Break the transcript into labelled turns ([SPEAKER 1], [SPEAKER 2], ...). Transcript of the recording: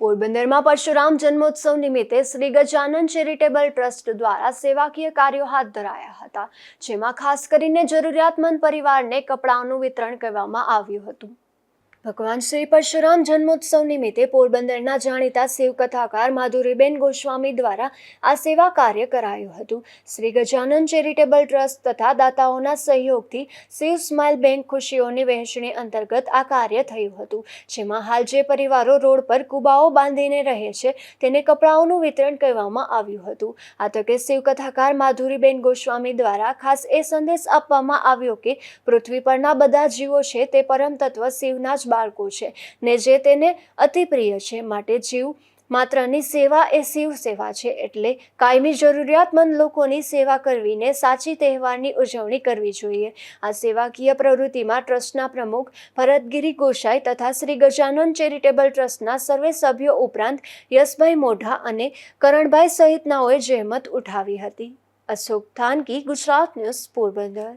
[SPEAKER 1] પોરબંદરમાં પરશુરામ જન્મોત્સવ નિમિત્તે શ્રી ગજાનન ચેરિટેબલ ટ્રસ્ટ દ્વારા સેવાકીય કાર્યો હાથ ધરાયા હતા, જેમાં ખાસ કરીને જરૂરિયાતમંદ પરિવારને કપડાઓનું વિતરણ કરવામાં આવ્યું હતું. ભગવાન શ્રી પરશુરામ જન્મોત્સવ નિમિત્તે પોરબંદરના જાણીતા શિવ કથાકાર માધુરીબેન ગોસ્વામી દ્વારા આ સેવા કાર્ય કરાયું હતું. શ્રી ગજાનંદ ચેરિટેબલ ટ્રસ્ટ તથા દાતાઓના સહયોગથી શિવ સ્માઇલ બેંક ખુશીઓની વહેંચણી અંતર્ગત આ કાર્ય થયું હતું. જેમાં હાલ જે પરિવારો રોડ પર કુબાઓ બાંધીને રહે છે, તેને કપડાઓનું વિતરણ કરવામાં આવ્યું હતું. આ તકે શિવ કથાકાર માધુરીબેન ગોસ્વામી દ્વારા ખાસ એ સંદેશ આપવામાં આવ્યો કે પૃથ્વી પરના બધા જીવો છે તે પરમ તત્વ શિવના જ બાળકો છે, ને જે તેને અતિ પ્રિય છે, માટે જીવ માત્રની સેવા એ શિવ સેવા છે, એટલે કાયમી જરૂરિયાતમંદ લોકોની સેવા કરવીને સાચી તહેવારની ઉજવણી કરવી જોઈએ. આ સેવાકીય પ્રવૃત્તિમાં ટ્રસ્ટના પ્રમુખ ભરતગીરી ગોસાઈ તથા શ્રી ગજાનંદ ચેરિટેબલ ટ્રસ્ટના સર્વે સભ્યો ઉપરાંત યશભાઈ મોઢા અને કરણભાઈ સહિતનાઓએ જહેમત ઉઠાવી હતી. અશોક થાનકી, ગુજરાત ન્યૂઝ પોરબંદર.